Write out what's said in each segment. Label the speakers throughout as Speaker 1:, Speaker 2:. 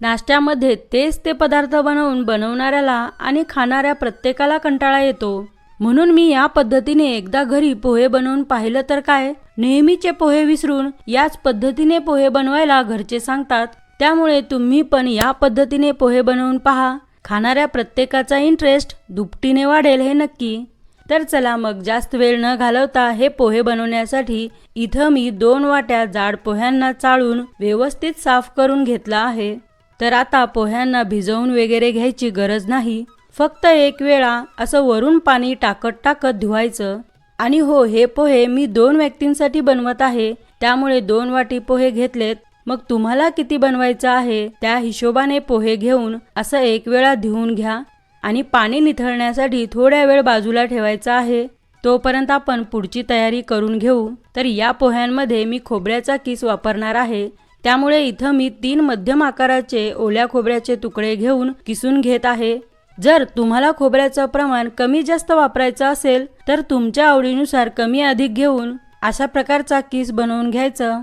Speaker 1: नाश्त्यामध्ये तेच ते पदार्थ बनवून बनवणाऱ्याला आणि खाणाऱ्या प्रत्येकाला कंटाळा येतो. म्हणून मी या पद्धतीने एकदा घरी पोहे बनवून पाहिलं तर काय? नेहमीचे पोहे विसरून याच पद्धतीने पोहे बनवायला घरचे सांगतात त्यामुळे तुम्ही पण या पद्धतीने पोहे बनवून पहा. खाणाऱ्या प्रत्येकाचा इंटरेस्ट दुपटीने वाढेल हे नक्की. तर चला मग जास्त वेळ न घालवता हे पोहे बनवण्यासाठी इथं मी दोन वाट्या जाड पोह्यांना चाळून व्यवस्थित साफ करून घेतला आहे. तर आता पोह्यांना भिजवून वगैरे घ्यायची गरज नाही. फक्त एक वेळा असं वरून पाणी टाकत टाकत धुवायचं. आणि हो हे पोहे मी दोन व्यक्तींसाठी बनवत आहे. त्यामुळे दोन वाटी पोहे घेतलेत. मग तुम्हाला किती बनवायचं आहे? त्या हिशोबाने पोहे घेऊन असं एक वेळा धुवून घ्या. आणि पाणी निथळण्यासाठी थोड्या वेळ बाजूला ठेवायचा आहे. तोपर्यंत आपण पुढची तयारी करून घेऊ. तर या पोह्यांमध्ये मी खोबऱ्याचा किस वापरणार आहे. त्यामुळे इथं मी तीन मध्यम आकाराचे ओल्या खोबऱ्याचे तुकडे घेऊन किसून घेत आहे. जर तुम्हाला खोबऱ्याचं प्रमाण कमी जास्त वापरायचं असेल तर तुमच्या आवडीनुसार कमी अधिक घेऊन अशा प्रकारचा किस बनवून घ्यायचं.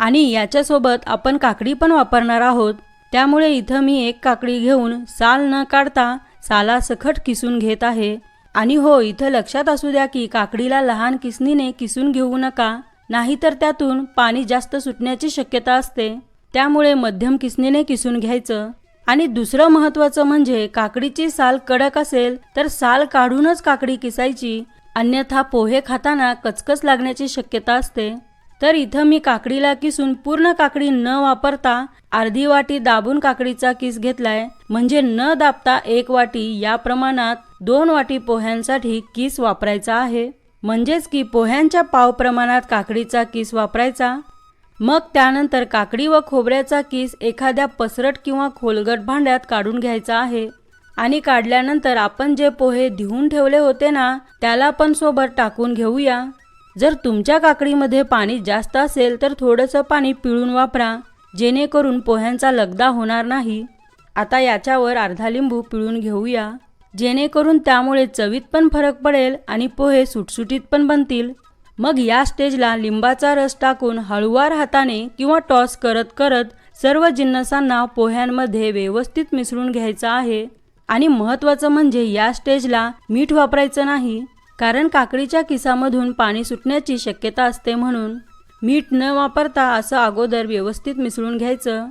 Speaker 1: आणि याच्यासोबत आपण काकडी पण वापरणार आहोत. त्यामुळे इथं मी एक काकडी घेऊन साल न काढता साला सखट किसून घेत आहे. आणि हो इथं लक्षात असू द्या की काकडीला लहान किसनीने किसून घेऊ नका. नाहीतर त्यातून पाणी जास्त सुटण्याची शक्यता असते. त्यामुळे मध्यम किसनीने किसून घ्यायचं. आणि दुसरं महत्त्वाचं म्हणजे काकडीची साल कडक असेल तर साल काढूनच काकडी किसायची. अन्यथा पोहे खाताना कचकच लागण्याची शक्यता असते. तर इथं मी काकडीला किसून पूर्ण काकडी न वापरता अर्धी वाटी दाबून काकडीचा किस घेतलाय. म्हणजे न दाबता एक वाटी या प्रमाणात दोन वाटी पोह्यांसाठी किस वापरायचा आहे. म्हणजेच की पोह्यांच्या पाव प्रमाणात काकडीचा किस वापरायचा? मग त्यानंतर काकडी व खोबऱ्याचा किस एखाद्या पसरट किंवा खोलगट भांड्यात काढून घ्यायचा आहे. आणि काढल्यानंतर आपण जे पोहे धुवून ठेवले होते ना त्याला पण सोबत टाकून घेऊया. जर तुमच्या काकडीमध्ये पाणी जास्त असेल तर थोडंसं पाणी पिळून वापरा जेणेकरून पोह्यांचा लगदा होणार नाही. आता याच्यावर अर्धा लिंबू पिळून घेऊया. जेणेकरून त्यामुळे चवीत पण फरक पडेल आणि पोहे सुटसुटीत पण बनतील. मग या स्टेजला लिंबाचा रस टाकून हळुवार हाताने किंवा टॉस करत करत सर्व जिन्नसांना पोह्यांमध्ये व्यवस्थित मिसळून घ्यायचं आहे. आणि महत्त्वाचं म्हणजे या स्टेजला मीठ वापरायचं नाही कारण काकडीच्या किसामधून पाणी सुटण्याची शक्यता असते म्हणून. मीठ न वापरता असं अगोदर व्यवस्थित मिसळून घ्यायचं.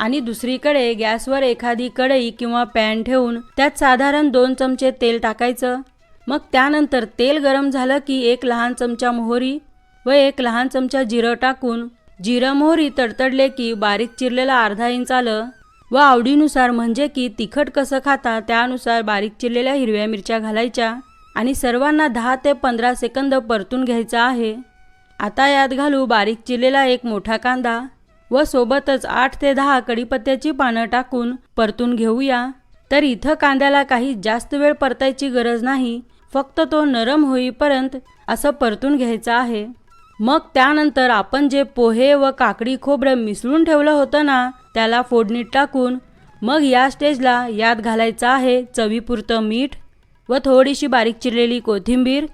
Speaker 1: आणि दुसरीकडे गॅसवर एखादी कढई किंवा पॅन ठेवून त्यात साधारण दोन चमचे तेल टाकायचं. मग त्यानंतर तेल गरम झालं की एक लहान चमचा मोहरी व एक लहान चमचा जिरं टाकून जिरं मोहरी तडतडले की बारीक चिरलेला अर्धा इंच आलं. व आवडीनुसार म्हणजे की तिखट कसं खाता त्यानुसार बारीक चिरलेल्या हिरव्या मिरच्या घालायच्या आणि सर्वांना दहा ते पंधरा सेकंद परतून घ्यायचा आहे. आता यात घालू बारीक चिरलेला एक मोठा कांदा. व सोबतच आठ ते दहा कडीपत्त्याची पानं टाकून परतून घेऊया. तर इथं कांद्याला काही जास्त वेळ परतायची गरज नाही. फक्त तो नरम होईपर्यंत असं परतून घ्यायचं आहे. मग त्यानंतर आपण जे पोहे व काकडी खोबरं मिसळून ठेवलं होतं ना त्याला फोडणीत टाकून मग या स्टेजला यात घालायचं आहे चवीपुरतं मीठ व थोडीशी बारीक चिरलेली कोथिंबीर.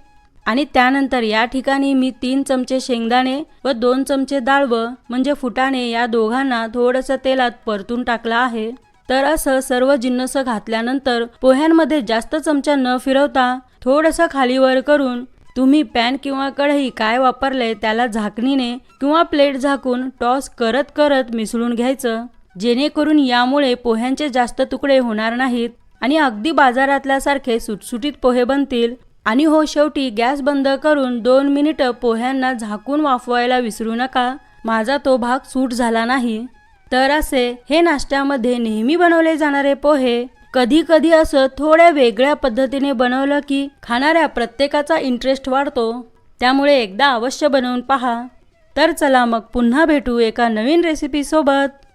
Speaker 1: आणि त्यानंतर या ठिकाणी मी तीन चमचे शेंगदाणे व दोन चमचे डाळवं म्हणजे फुटाणे या दोघांना थोडंसं तेलात परतून टाकलं आहे. तर असं सर्व जिन्नस घातल्यानंतर पोह्यांमध्ये जास्त चमचा न फिरवता थोडंसं खालीवर करून तुम्ही पॅन किंवा कढई काय वापरलंय त्याला झाकणीने किंवा प्लेट झाकून टॉस करत करत मिसळून घ्यायचं. जेणेकरून यामुळे पोह्यांचे जास्त तुकडे होणार नाहीत आणि अगदी बाजारातल्यासारखे सुटसुटीत पोहे बनतील आणि हो शेवटी गॅस बंद करून दोन मिनिटं पोह्यांना झाकून वाफवायला विसरू नका. माझा तो भाग सूट झाला नाही. तर असे हे नाश्त्यामध्ये नेहमी बनवले जाणारे पोहे कधी कधी असं थोड्या वेगळ्या पद्धतीने बनवलं की खाणाऱ्या प्रत्येकाचा इंटरेस्ट वाढतो. त्यामुळे एकदा अवश्य बनवून पहा. तर चला मग पुन्हा भेटू एका नवीन रेसिपीसोबत